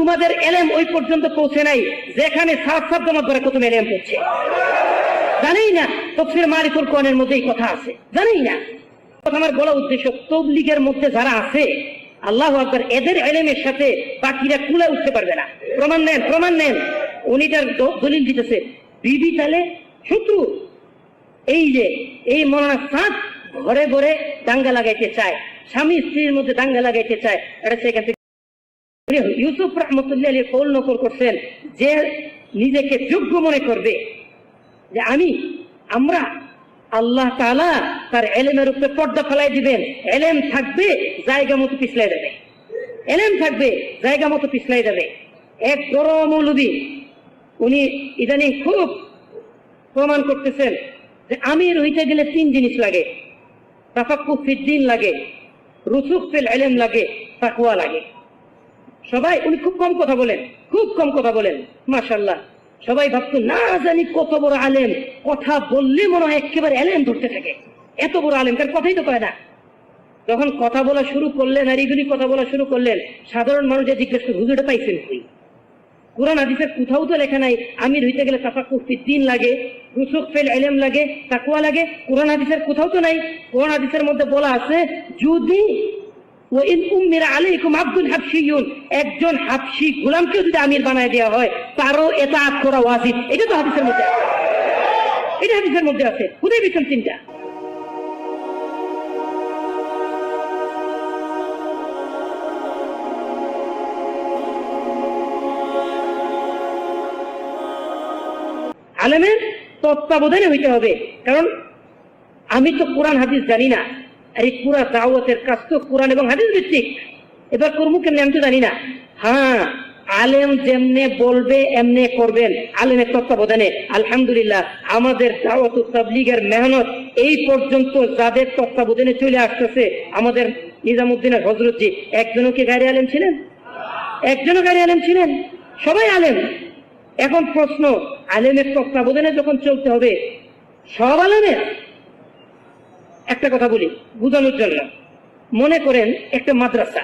তোমাদের এলেম ওই পর্যন্ত পৌঁছে নাই, যেখানে সাত সাত জমা করে প্রথম এলেম পড়ছে জানেই না, তফসির মারিফুল কোরআনের মধ্যে এই কথা আছে। জানেই না। আমার বলা উদ্দেশ্য, তবলিগের মধ্যে যারা আছে, আল্লাহ আকবর, এদের এলেমের সাথে বাকিরা কুলে উঠতে পারবে না। প্রমাণ নেন প্রমাণ নেন। উনি তার দলিল দিতেছে, বিবি তাহলে শত্রু। এই যে, এই মরানা সাত ঘরে ঘরে দাঙ্গা লাগাইতে চায়, স্বামী স্ত্রীর মধ্যে দাঙ্গা লাগাইতে চায়, এটা সেখান থেকে ইউসুফ রহমতুল্লাহ আলী কৌল নকল করছেন যে নিজেকে যোগ্য মনে করবে। যে আমি, আমরা আল্লাহ তাআলা তার এলেমের উপরে পর্দা ফেলাই দিবেন। এলেম থাকবে, জায়গা মতো পিছলাই দেবে। এলেম থাকবে, জায়গা মতো পিছলাই দেবে। এক বড় মৌলবী, উনি ইদানিং খুব প্রমাণ করতেছেন যে আমির হইতে গেলে তিন জিনিস লাগে। তাফাক্কু ফিদ্দিন লাগে রুসুক ফিল এলেম লাগে, তাকওয়া লাগে। সবাই, উনি খুব কম কথা বলেন, খুব কম কথা বলেন মাশাল্লাহ সবাই ভাবতো না জানি কত বড় আলেম। কথা বললে মনে হয় একেবারে এলেম ধরতে থাকে। এত বড় আলেম, তার কথাই তো পায় না। যখন কথা বলা শুরু করলেন, আর এগুলি কথা বলা শুরু করলেন, সাধারণ মানুষ যে জিজ্ঞেস করে হুজুরটা পাইছেন কই? কোরআন, হাদিসের কোথাও তো লেখা নাই, আমির হইতে গেলে তাফা দিন লাগে রুসুক ফেল, এলেম লাগে তাকুয়া লাগে, কোরআন, হাদিসের কোথাও তো নাই। কোরআন, হাদিসের মধ্যে বলা আছে, যদি একজন হাবশি গোলামকে যদি আমির বানায় দেওয়া হয়, তারও এতাআত করা ওয়াজিব। এটা তো হাদিসের মধ্যে এটা হাদিসের মধ্যে আছে। খুদাই বিছেন তিনটা। আলেমের তত্ত্বাবধানে হইতে হবে। কারণ আমি তো কোরআন, হাদিস জানি না। আর এই পুরা দাওয়াতের কাজ তো কোরআন এবং হাদিস ভিত্তিক। এবার করব কেমনি আমি তো জানি না। হ্যাঁ আলেম যেমনে বলবে, এমনে করবেন। আলেমের তত্ত্বাবধানে। আলহামদুলিল্লাহ, আমাদের দাওয়াত তাবলীগের মেহনত এই পর্যন্ত যাদের তত্ত্বাবধানে চলে আসতেছে, আমাদের নিজামুদ্দিনের হজরতজি, একজনও কি গাড়ি আলেম ছিলেন? একজনও গাড়ি আলেম ছিলেন? সবাই আলেম। এখন প্রশ্ন, আলেমের তত্ত্বাবধানে যখন চলতে হবে, সব আলেমের? একটা কথা বলি, বোঝানোর জন্য। মনে করেন একটা মাদ্রাসা।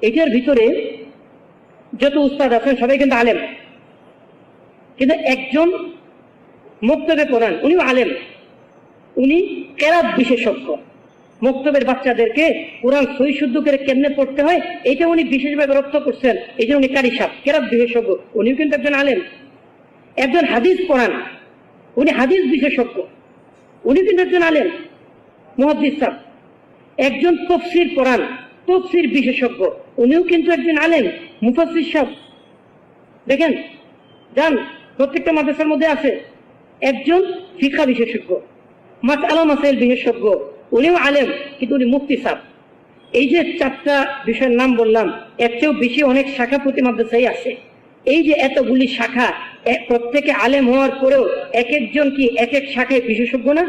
এটার ভিতরে যত উস্তাদ আছেন, সবাই কিন্তু আলেম। কিন্তু একজন মুক্তবে প্রধান উনিও আলেম। উনি কেরাত বিশেষজ্ঞ। মুক্তবের বাচ্চাদেরকে কোরআন সই শুদ্ধ করে কেমনে পড়তে হয়, এটা উনি বিশেষভাবে রপ্ত করছেন। এই জন্য উনি কারি সাপ, কেরাত বিশেষজ্ঞ, উনিও কিন্তু একজন আলেম। একজন হাদিস পড়ান, উনি হাদিস বিশেষজ্ঞ উনি কিন্তু একজন আলেম। মহাদিস সাহ। একজন তফসির পড়ান তফসির বিশেষজ্ঞ। উনিও কিন্তু একজন আলেম মুফাসির সাহ। দেখেন যান প্রত্যেকটা মাদ্রাসার মধ্যে আছে একজন ফিকা বিশেষজ্ঞ মাস আলা মাসাইল বিশেষজ্ঞ। উনিও আলেম, কিন্তু উনি মুফতি সাহ। এই যে চারটা বিষয়ের নাম বললাম, এর চেয়েও বেশি অনেক শাখা প্রতি মাদ্রাসাই আছে। এই যে এতগুলি শাখা প্রত্যেকে আলেম হওয়ার পরেও এক একজন কি এক এক শাখায় বিশেষজ্ঞ না?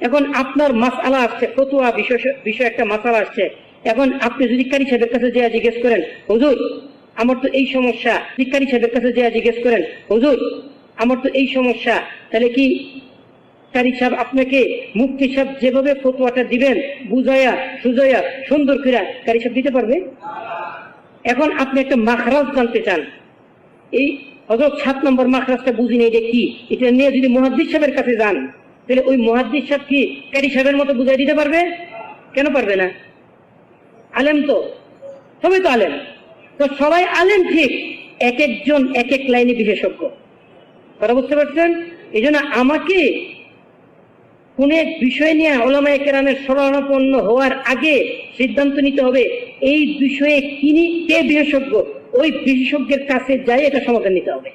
এখন আপনার মাসালা আসছে, ফতুয়া বিষয় বিষয় একটা মাসালা আসছে। এখন আপনি যদি কারি সাহেবের কাছে যে জিজ্ঞেস করেন, হুজুর, আমার তো এই সমস্যা। শিক্ষারি সাহেবের কাছে যে জিজ্ঞেস করেন, হুজুর, আমার তো এই সমস্যা। তাহলে কি কারি সাহেব আপনাকে মুফতি সাহেব যেভাবে ফতুয়াটা দিবেন বুঝাইয়া সুজয়া, সুন্দর করে কারি সাহেব দিতে পারবে? এখন আপনি একটা মাখরাজ জানতে চান। এই হজরত সাত নম্বর মাখরাজটা বুঝিনি এটা কি? এটা নিয়ে যদি মহাদ্দিস সাহেবের কাছে যান তাহলে ওই মহাদ্দিস সাহেব কি কারি সাহেবের মতো বুঝাই দিতে পারবে? কেন পারবে না? আলেম তো। সবাই তো আলেম। তো সবাই আলেম ঠিক, এক একজন এক এক লাইনে বিশেষজ্ঞ। কথা বুঝতে পারছেন? এই জন্য আমাকে কোন এক বিষয় নিয়ে ওলামায় কেরামের শরণাপন্ন হওয়ার আগে সিদ্ধান্ত নিতে হবে, এই বিষয়ে কিনি কে বিশেষজ্ঞ? ওই বিশেষজ্ঞের কাছে যাই, এটা সমাধান নিতে হবে।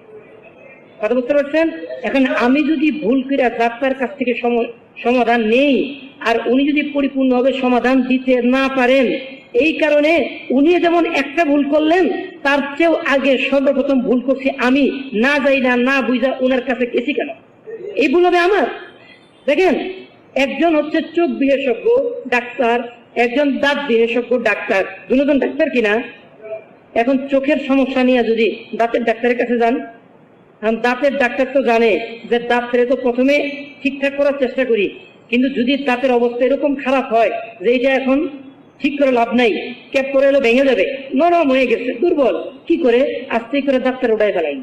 কথা বুঝতে পারছেন? এখন আমি যদি ভুল করে ডাক্তার কাছ থেকে সম- সমাধান নেই, আর উনি যদি পরিপূর্ণভাবে সমাধান দিতে না পারেন, এই কারণে উনি যেমন একটা ভুল করলেন, তার চেয়েও আগে সর্বপ্রথম ভুল করছি আমি। না যাই না না বুঝা ওনার কাছে গেছি কেন? এই ভুল হবে আমার। দেখেন, একজন হচ্ছে চোখ বিশেষজ্ঞ ডাক্তার, একজন দাঁত বিশেষজ্ঞ ডাক্তার। দুজন ডাক্তার কিনা এখন চোখের সমস্যা নিয়ে যদি দাঁতের ডাক্তারের কাছে যান কারণ দাঁতের ডাক্তার তো জানে যে দাঁত তো প্রথমে ঠিকঠাক করার চেষ্টা করি। কিন্তু যদি দাঁতের অবস্থা এরকম খারাপ হয় যে এটা এখন ঠিক করে লাভ নাই, ক্যাপ করে এলো ভেঙে যাবে, নরম হয়ে গেছে, দুর্বল। কি করে? আস্তে করে ডাক্তার উঠাই ফেলাই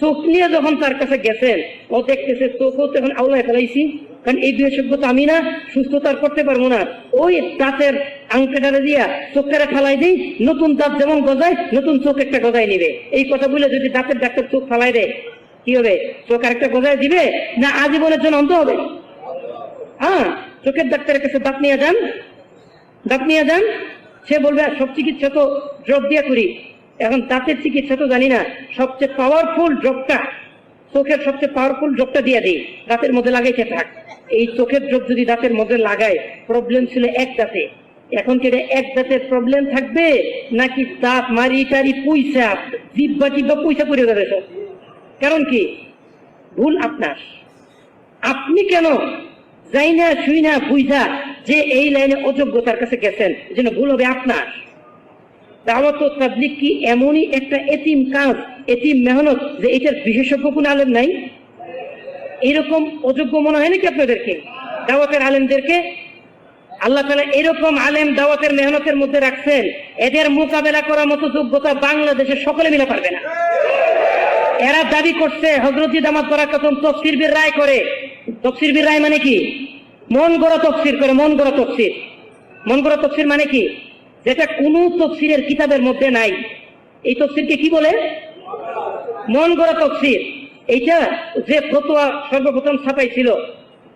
চোখ নিয়ে যখন তার কাছে গেছেন, ও দেখতেছে চোখও তো এখন আউলায় ফেলাইছি, কারণ এই বিশেষজ্ঞ তো আমি না সুস্থ তো করতে পারব না। ওই দাঁতের আংটাটারে দিয়া চোখটারে ফেলাই দিই, নতুন দাঁত যেমন গজায়, নতুন চোখ একটা গজায় নিবে। এই কথা বলে যদি দাঁতের ডাক্তার চোখ ফেলাই দেয়, কি হবে? চোখ আরেকটা গজায় দিবে, না আজীবনের জন্য অন্ত হবে? হ্যাঁ চোখের ডাক্তারের কাছে দাঁত নিয়ে যান, দাঁত নিয়ে যান, সে বলবে সব চিকিৎসা তো ড্রপ দিয়া করি। এখন দাঁতের চিকিৎসা তো জানি না, সবচেয়ে পাওয়ারফুল ড্রপটা চোখের সবচেয়ে পাওয়ারফুল ড্রপটা দিয়ে দিই, দাঁতের মধ্যে লাগাইতে থাক। এই চোখের ড্রপ যদি দাঁতের মধ্যে লাগায় প্রবলেম ছিল এক দাঁতে। এখন কেটে এক দাঁতের প্রবলেম থাকবে, নাকি দাঁত মারি টারি পয়সা জিব্বা জিব্বা পয়সা করে যাবে সব? কারণ কি? ভুল আপনার। আপনি কেন যাই না শুই না বুঝা যে এই লাইনে অযোগ্যতার কাছে গেছেন? যেন ভুল হবে আপনার। দাওয়াত ও তাবলিগ কি এমনই একটা এতিম কাজ, এতিম মেহনত যে এটার বিশেষজ্ঞ কোন আলেম নাই? এরকম অযোগ্য মনে হয় নাকি আপনাদেরকে? দাওয়াতের আলেমদেরকে? আল্লাহ তালা এরকম আলেম দাওয়াতের মেহনতের মধ্যে রাখছেন, এদের মোকাবেলা করার মতো যোগ্যতা বাংলাদেশের সকলে মিলে পারবে না। এরা দাবি করছে হজরত দামাত করার কথম তফসির বীর রায় করে। তফসির বীর রায় মানে কি? মন গড়া তফসির করে, মন গড়া তফসির। মন গড়া তফসির মানে কি? যেটা কোন তফসিরের কিতাবের মধ্যে নাই। এই তফসিরকে কি বলে? মন গড়া তফসির। এইটা যে ফতোয়া সর্বপ্রথম ছাপাইছিল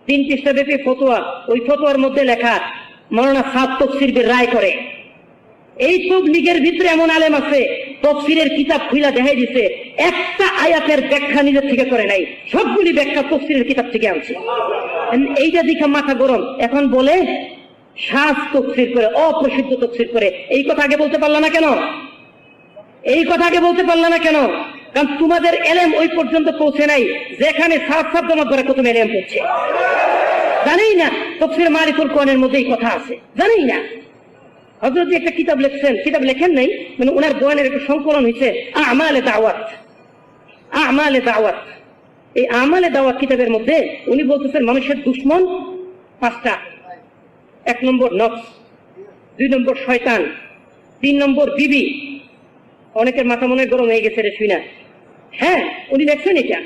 তিন পৃষ্ঠা ব্যাপী ফতোয়া, ওই ফতোয়ার মধ্যে লেখা, মৌলানা সাত তফসির রায় করে। এই সব লীগের ভিতরে এমন আলেম আছে, তফসিরের কিতাব খুইলা দেখাই দিছে, একটা আয়াতের ব্যাখ্যা নিজের থেকে করে নাই, সবগুলি ব্যাখ্যা তফসিরের কিতাব থেকে আনছে। এইটা দেখে মাথা গরম। এখন বলে শ্বাস তফসির করে, অপ্রসিদ্ধ তফসির করে। এই কথা আগে বলতে পারল না কেন? এই কথা আগে বলতে পারল না কেন? কারণ তোমাদের এলেম ওই পর্যন্ত পৌঁছে নাই, যেখানে সাত সাত জমা ধরে প্রথম এলেম পড়ছে। জানেই না, তফসির মালিকুল কোরআনের মধ্যে এই কথা আছে। জানেই না। হজরত একটা কিতাব লিখছেন, কিতাব লেখেন নাই মানে ওনার বয়ানের একটা সংকলন হয়েছে আমালে দাওয়াত। আমালে দাওয়াত। এই আমালে দাওয়াত কিতাবের মধ্যে উনি বলতেছেন, মানুষের দুশ্মন পাঁচটা। এক নম্বর নফস, দুই নম্বর শয়তান, তিন নম্বর বিবি। অনেকের মাথা মনে গরম হয়ে গেছে রে হ্যাঁ উনি দেখছেন এটা।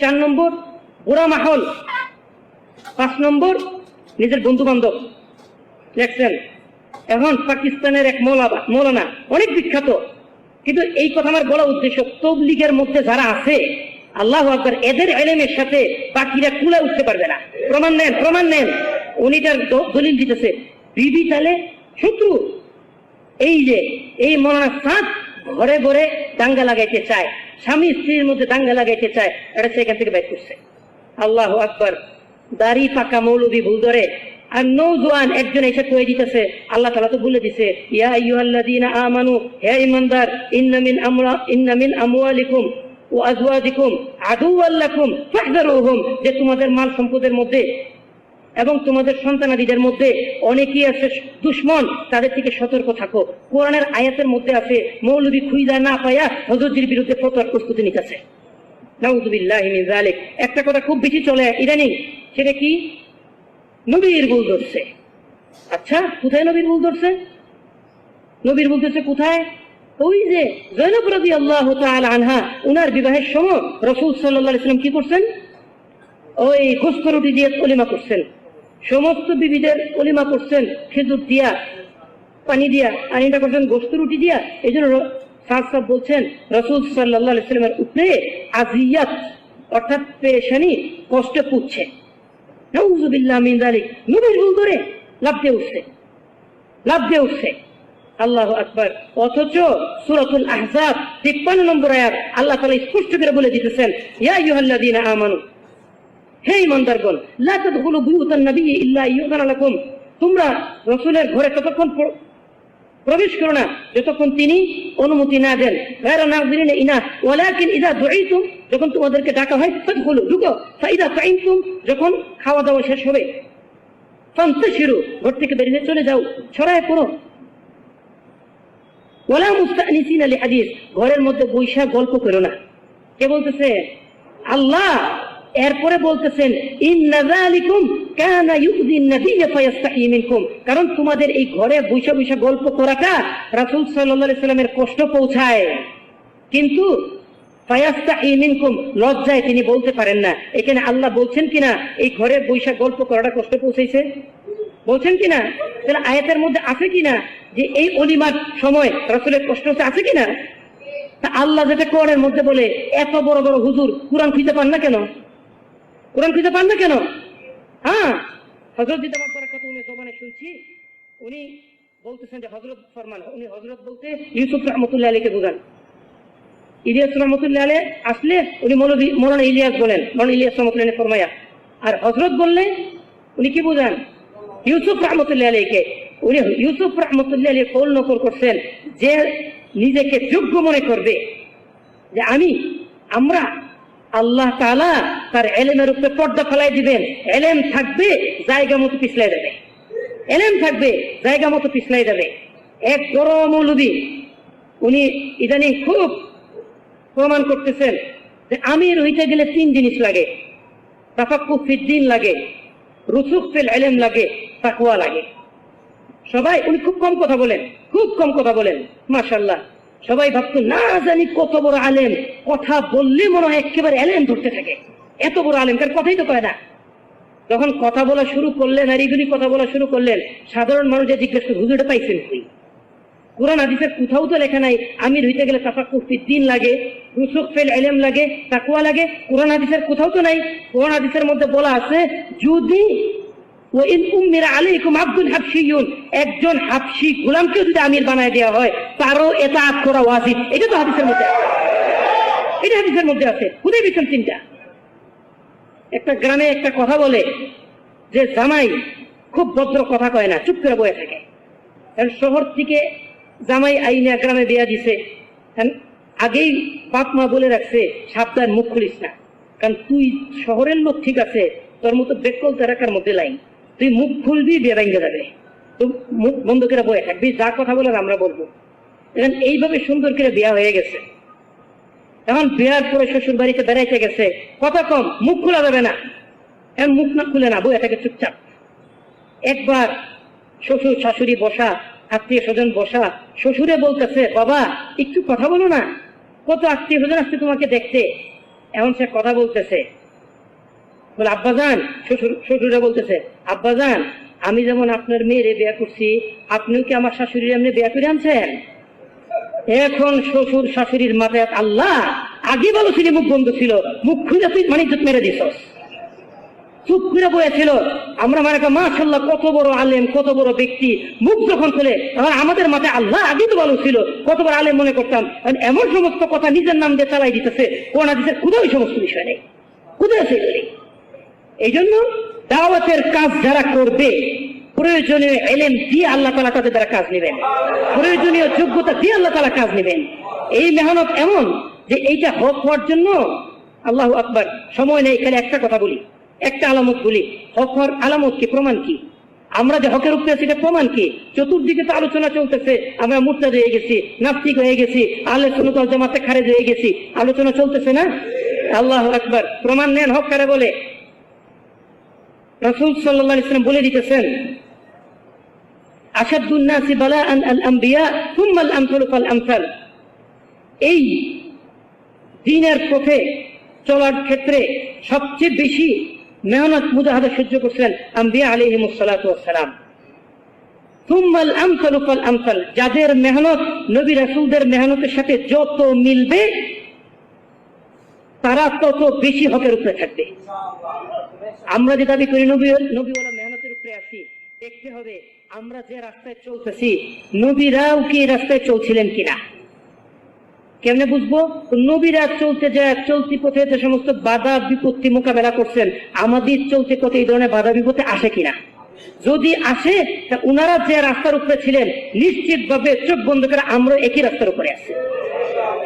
চার নম্বর বুড়া মাহল। পাঁচ নম্বর নিজের বন্ধু বান্ধব দেখছেন? এখন পাকিস্তানের এক মৌলানা মৌলানা। অনেক বিখ্যাত। কিন্তু এই কথা আমার বলা উদ্দেশ্য, তবলিগের মধ্যে যারা আছে, আল্লাহ আকবর, এদের এলেমের সাথে বাকিরা কুলে উঠতে পারবে না। প্রমাণ নেন প্রমাণ নেন। উনি তার দলিল দিতেছে। বিবি তাহলে শত্রু। এই যে, এই মৌলানা সাত ঘরে ঘরে দাঙ্গা লাগাইতে চায়, স্বামী স্ত্রীর মধ্যে দাঙ্গা লাগাইতে চায়, এটা সেখান থেকে বের করছে। আল্লাহ আকবর। দাড়ি পাকা মৌলবী ভুল ধরে, আর নৌজওয়ান একজন এসে কয়ে দিতেছে, আল্লাহ তালা তো বলে দিছে, ইয়া আইয়ুহাল্লাযীনা আমানু, হে ঈমানদার, ইন্না মিন আমরা, ইন্না মিন আমওয়ালিকুম ওয়া আজওয়াজিকুম আদুওয়াল লাকুম ফাহযারুহুম যে তোমাদের মাল সম্পদের মধ্যে এবং তোমাদের সন্তানাদিদের মধ্যে অনেকেই আছে দুশ্মন, তাদের থেকে সতর্ক থাকো। কোরআনের আয়াতের মধ্যে আছে, মৌলবী খুইজা না পায়া হজরজির বিরুদ্ধে ফতোয়ার প্রস্তুতি নিতেছে। একটা কথা খুব বেশি চলে ইদানিং, সেটা কি? নবীর ভুল ধরছে। আচ্ছা কোথায় নবীর ভুল ধরছে? নবীর ভুল ধরছে কোথায়? ওই যে জৈনব রবি আল্লাহ আনহা, উনার বিবাহের সময় রসুল সাল্লাহ ইসলাম কি করছেন? ওই গোস্ত রুটি দিয়ে অলিমা করছেন। সমস্ত বিবিদের অলিমা করছেন খেজুর দিয়া, পানি দিয়া, আর করছেন গোস্ত রুটি দিয়া এই জন্য সাহ সাহ বলছেন, রসুল সাল্লাহ ইসলামের উপরে আজিয়াত অর্থাৎ পেরেশানি, কষ্টে পুচ্ছে নবীর ভুল ধরে লাভ দিয়ে উঠছে। লাভ দিয়ে উঠছে। আল্লাহ আকবার। অথচ সূরাতুল আহজাব 53 নম্বর আয়াত, আল্লাহ তাআলা স্পষ্ট করে বলে দিতেছেন, ইয়া আইয়ুহাল্লাযীনা আমানু হে নবী ইল্লা তোমরা রাসূলের ঘরে ততক্ষণ প্রবেশ করো না, যতক্ষণ তিনি অনুমতি না দেন। ইনা ওয়ালাকিন দুঈতুম যখন তোমাদেরকে ডাকা হয় ঢুকো। ফাইদা যখন খাওয়া দাওয়া শেষ হবে। ফান্তাশিরু, ঘর থেকে বেরিয়ে চলে যাও, ছড়ায় পড়ো। ওয়ালা মুস্তানিসিনা লিহাদিস ঘরের মধ্যে বৈশা গল্প করো না। কে বলতেছে? আল্লাহ এরপরে বলতেছেন কারণ তোমাদের এই ঘরে বৈশা বৈশা গল্প করাটা রাসূল আলাইহি সাল্লামের কষ্ট পৌঁছায়। কিন্তু লজ্জায় তিনি বলতে পারেন না। এখানে আল্লাহ বলছেন কিনা, এই ঘরে বৈশা গল্প করাটা কষ্ট পৌঁছাইছে? বলছেন কিনা? তাহলে আয়াতের মধ্যে আছে কিনা যে এই অলিমার সময় রাসূলের কষ্ট আছে কিনা? আল্লাহ যেটা কোরআনের মধ্যে বলে, এত বড় বড় হুজুর, কোরআন খুঁজে পান না কেন? কোরআন খুঁজে পান না কেন? হ্যাঁ? হজরত জিদাবাদ বরাকাত উনি জমানে শুনছি। উনি বলতেছেন যে হজরত ফরমান, উনি হজরত বলতে ইউসুফ রহমতুল্লাহ আলীকে বোঝান। ইলিয়াস রহমতুল্লাহ আলী আসলে উনি মৌলভী মৌলানা ইলিয়াস বলেন, মৌলানা ইলিয়াস রহমতুল্লাহ ফরমায়া। আর হজরত বললে উনি কি বোঝান? ইউসুফ রহমতুল্লাহ আলীকে উনি ইউসুফ রহমতুল্লাহ আলী কৌল নকল করছেন, যে নিজেকে যোগ্য মনে করবে। যে আমি, আমরা আল্লাহ তাআলা তার এলেমের উপরে পর্দা ফেলাই দিবেন। এলেম থাকবে, জায়গা মতো পিছলাই দেবে। এলেম থাকবে, জায়গা মতো পিছলাই দেবে। এক বড় মৌলবী, উনি ইদানিং খুব প্রমাণ করতেছেন যে আমির হইতে গেলে তিন জিনিস লাগে। তাফাক্কু ফিদ্দিন লাগে রুসুক ফিল এলেম লাগে, তাকওয়া লাগে। সবাই, উনি খুব কম কথা বলেন, খুব কম কথা বলেন মাশাল্লাহ সবাই ভাবতো, না জানি কত বড় আলেম, কথা বললে মনে হয় একেবারে এলেম ধরতে থাকে। এত বড় আলেম কার কথাই তো কয় না। যখন কথা বলা শুরু করলেন, আর এগুলি কথা বলা শুরু করলেন, সাধারণ মানুষ যে জিজ্ঞেস করে হুজুরটা পাইছেন কই? কোরআন, হাদিসের কোথাও তো লেখা নাই আমি হইতে গেলে তাফাক্কুর দিন লাগে রুসুক ফেল এলেম লাগে তাকুয়া লাগে। কোরআন, হাদিসের কোথাও তো নাই। কোরআন, হাদিসের মধ্যে বলা আছে, যদি ও ইন উম্মিরা আলাইকুম আব্দুল একজন যদি আমির বানায় দেওয়া হয়, তারও এটা করা ওয়াজিব। এটা তো হাদিসের মধ্যে এটা হাদিসের মধ্যে আছে। খুদে বিশাল চিন্তা একটা গ্রামে একটা কথা বলে যে জামাই খুব ভদ্র কথা কয় না, চুপ করে বয়ে থাকে। শহর থেকে জামাই আইনা গ্রামে বিয়া দিছে। আগেই বাপ মা বলে রাখছে, সাবধান, মুখ খুলিস না। কারণ তুই শহরের লোক ঠিক আছে, তোর মতো বেকল তেরাকার মধ্যে লাইন তুই মুখ খুলবি, বিয়ে ভেঙে যাবে। তুই মুখ বন্ধ করে বয়ে থাকবি, যা কথা বলার আমরা বলব। এইভাবে সুন্দর করে বিয়া হয়ে গেছে। এখন বিয়ার পরে শ্বশুর বাড়িতে বেড়াইতে গেছে। কথা কম, মুখ খোলা যাবে না। এখন মুখ না খুলে না বইয়া থাকে চুপচাপ। একবার শ্বশুর শাশুড়ি বসা, আত্মীয় স্বজন বসা, শ্বশুরে বলতেছে, বাবা, একটু কথা বলো না। কত আত্মীয় স্বজন আসছে তোমাকে দেখতে। এখন সে কথা বলতেছে। বলে, আব্বাজান, শ্বশুর শ্বশুরে বলতেছে, আব্বাজান, আমি যেমন আপনার মেয়েরে বিয়ে করছি, আপনিও কি আমার শাশুড়ি এমনি বিয়ে করে আনছেন? এখন শ্বশুর শাশুড়ির মাথায় আল্লাহ, আগে বলো ছিল মুখ বন্ধ ছিল, মুখ খুঁজে তুই মানে ইজ্জত মেরে দিস চুপ করে বয়েছিল আমরা মানে মাশাল্লাহ কত বড় আলেম, কত বড় ব্যক্তি। মুখ যখন খুলে, তখন আমাদের মাথায় আল্লাহ, আগে তো ভালো ছিল। কত বড় আলেম মনে করতাম। এমন সমস্ত কথা নিজের নাম দিয়ে চালাই দিতেছে কোন দিতে কোথাও ওই সমস্ত বিষয় নেই। কোথায় আছে? এই জন্য দাওয়াতের কাজ যারা করবে প্রয়োজনীয় এলেম দিয়ে আল্লাহ তালা তাদের দ্বারা কাজ নেবেন? প্রয়োজনীয় যোগ্যতা দিয়ে আল্লাহ তালা কাজ নেবেন? এই মেহনত এমন যে এইটা হক হওয়ার জন্য আল্লাহ আকবার, সময় নেই এখানে একটা কথা বলি, একটা আলামত বলি, হক হওয়ার আলামত কি, প্রমাণ কি? আমরা যে হকের উপরে আছি প্রমাণ কি? চতুর্দিকে তো আলোচনা চলতেছে, আমরা মুর্তাদ হয়ে গেছি, নাস্তিক হয়ে গেছি আলে সুনতল জামাতে খারেজ হয়ে গেছি, আলোচনা চলতেছে না? আল্লাহ আকবার, প্রমাণ নেন, হক কারে বলে? রসুল সাল্লাহ ইসলাম বলে দিতেছেন দিনের পথে চলার ক্ষেত্রে সবচেয়ে বেশি মেহনত মুজাহাদা সহ্য করছিলেন আম্বিয়া আলিহিম সালাম থুম্মাল আমসাল আমসাল যাদের মেহনত নবী রাসূলদের মেহনতের সাথে যত মিলবে, তারা তত বেশি হকের উপরে থাকবে। আমরা যে দাবি করি, নবী নবীওয়ালা মেহনতের উপরে আসি, দেখতে হবে আমরা যে রাস্তায় চলতেছি, নবীরাও কি রাস্তায় চলছিলেন কিনা? কেমনে বুঝব? নবীরা চলতে যায়, চলতি পথে যে সমস্ত বাধা বিপত্তি মোকাবেলা করছেন, আমাদের চলতে পথে এই ধরনের বাধা বিপত্তি আসে কিনা? যদি আসে, তা উনারা যে রাস্তার উপরে ছিলেন নিশ্চিত ভাবে চোখ বন্ধ করে আমরা একই রাস্তার উপরে আছি।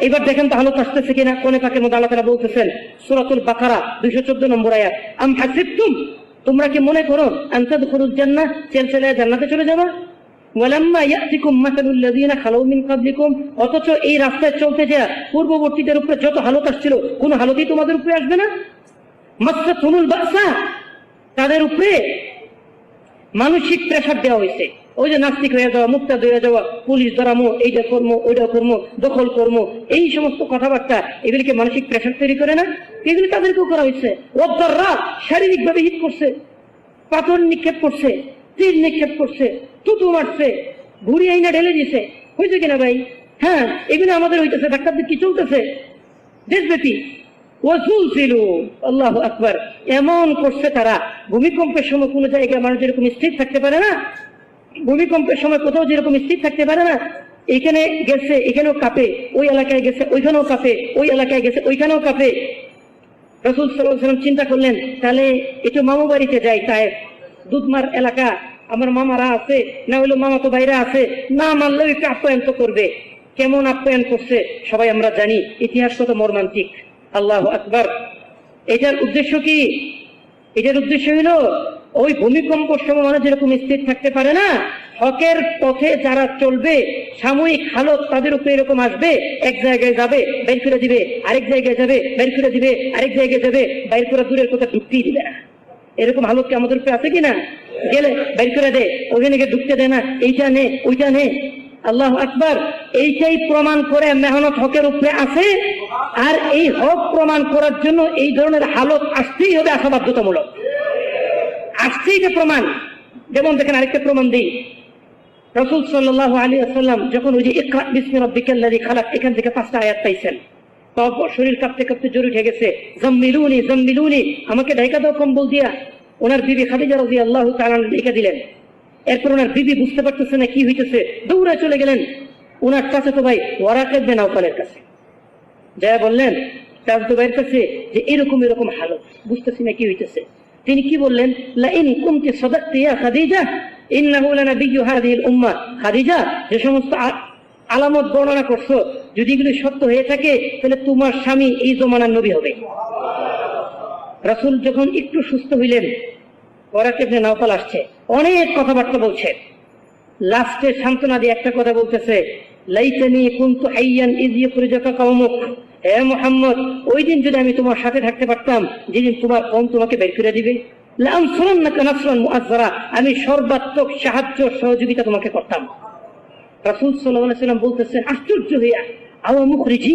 এবার দেখেন তাহলে আসতেছে কিনা, কোনে পাকের মধ্যে আল্লাহ তাআলা বলতেছেন, সূরাতুল বাকারা 214 নম্বর আয়াত, আম হাসিবতুম তোমরা কি মনে করো আনসাদ খুরুজ চেল চেলে জান্নাতে চলে যাবা? অথচ এই রাস্তায় চলতে যা পূর্ববর্তীদের উপরে যত হালত আসছিল, কোন হালতই তোমাদের উপরে আসবে না? মাসা তুমুল বাসা, তাদের উপরে মানসিক প্রেসার দেওয়া হয়েছে। ওই যে নাস্তিক হয়ে যাওয়া মুক্তা হয়ে যাওয়া, পুলিশ ধরামো এইটা কর্ম ওইটা কর্ম দখল কর্ম, এই সমস্ত কথাবার্তা এগুলিকে মানসিক প্রেশার তৈরি করে না। এগুলি তাদেরকেও করা হয়েছে। অদ্দাররা শারীরিক ভাবে হিট করছে, পাথর নিক্ষেপ করছে, তীর নিক্ষেপ করছে তুতু মারছে ঘুরি আইনা ঢেলে দিছে হয়েছে কিনা ভাই? হ্যাঁ এগুলো আমাদের হইতেছে ডাক্তারদের কি চলতেছে? দেশব্যাপী। ওয়াজুল ছিল আল্লাহ আকবার। এমন করছে তারা, ভূমিকম্পের সময় কোনো জায়গায় মানুষ এরকম স্থির থাকতে পারে না ভূমিকম্পের সময় কোথাও যেরকম স্থির থাকতে পারে না, এখানে গেছে, এখানেও কাঁপে, ওই এলাকায় গেছে, ওইখানেও কাঁপে, ওই এলাকায় গেছে, ওইখানেও কাঁপে। রসুল সাল্লাম চিন্তা করলেন, তাহলে একটু মামু বাড়িতে যাই সাহেব দুধমার এলাকা, আমার মামারা আছে, না হইল মামা তো বাইরে আছে, না মানলেও একটু আপ্যায়ন তো করবে। কেমন আপ্যায়ন করছে, সবাই আমরা জানি, ইতিহাস কত মর্মান্তিক। আল্লাহ আকবর। এটার উদ্দেশ্য কি? এটার উদ্দেশ্য হলো ওই ভূমিকম্প সময় মানুষ যেরকম স্থির থাকতে পারে না হকের পথে যারা চলবে, সাময়িক হালত তাদের উপরে এরকম আসবে, এক জায়গায় যাবে, বের করে দিবে, আরেক জায়গায় যাবে, বের করে দিবে, আরেক জায়গায় যাবে বাইর করে দূরের কথা ঢুকতেই দিবে না। এরকম হালত কি আমাদের উপরে আছে কিনা গেলে বের করে দে ওখানে গিয়ে ঢুকতে দেয় না, এইটা নে, ওইটা নে। আল্লাহ আকবার, এইটাই প্রমাণ করে মেহনত হকের উপরে আছে, আর এই হক প্রমাণ করার জন্য এই ধরনের হালত আসতেই হবে আসা বাধ্যতামূলক আসছেই যে প্রমাণ, যেমন দেখেন আরেকটা প্রমাণ দিই। রসুল সাল্লাহ আলী আসাল্লাম যখন ওই যে ইকরা বিসমি রব্বিকাল্লাযী খালাক, এখান থেকে পাঁচটা আয়াত পাইছেন। তারপর শরীর কাঁপতে কাঁপতে জোরে উঠে গেছে, জম্মিলুনি জম্মিলুনি, আমাকে ঢাকা দাও কম্বল দিয়া। ওনার বিবি খাদিজা রাজি আল্লাহ তাআলা ঢেকে দিলেন। এরপর ওনার বিবি বুঝতে পারতেছে না কি হইতেছে দৌড়ে চলে গেলেন। ওনার কাছে তো ভাই ওয়ারাকেব বিন আওফানের কাছে। যা বললেন তার তো বাইর কাছে যে এরকম এরকম হালত, বুঝতেছি না কি হইতেছে। তিনি কি বললেন? লাইন খাদিজা খাদিজা, যে সমস্ত আলামত বর্ণনা করছ, যদি এগুলি সত্য হয়ে থাকে, তাহলে তোমার স্বামী এই জমানার নবী হবে। রাসূল যখন একটু সুস্থ হইলেন ওরা কেমনে নাওপাল আসছে। অনেক কথাবার্তা বলছে। লাস্টে সান্ত্বনা দিয়ে একটা কথা বলতেছে, লাইতানি কুনতু হে মোহাম্মদ, ওই দিন যদি আমি তোমার সাথে থাকতে পারতাম, যেদিন তোমার কম তোমাকে বের করে দিবে। আমি সর্বাত্মক সাহায্য সহযোগিতা তোমাকে করতাম। রাসুল সাল্লাম বলতেছেন, আশ্চর্য হইয়া আমার মুখ মুখরিজি।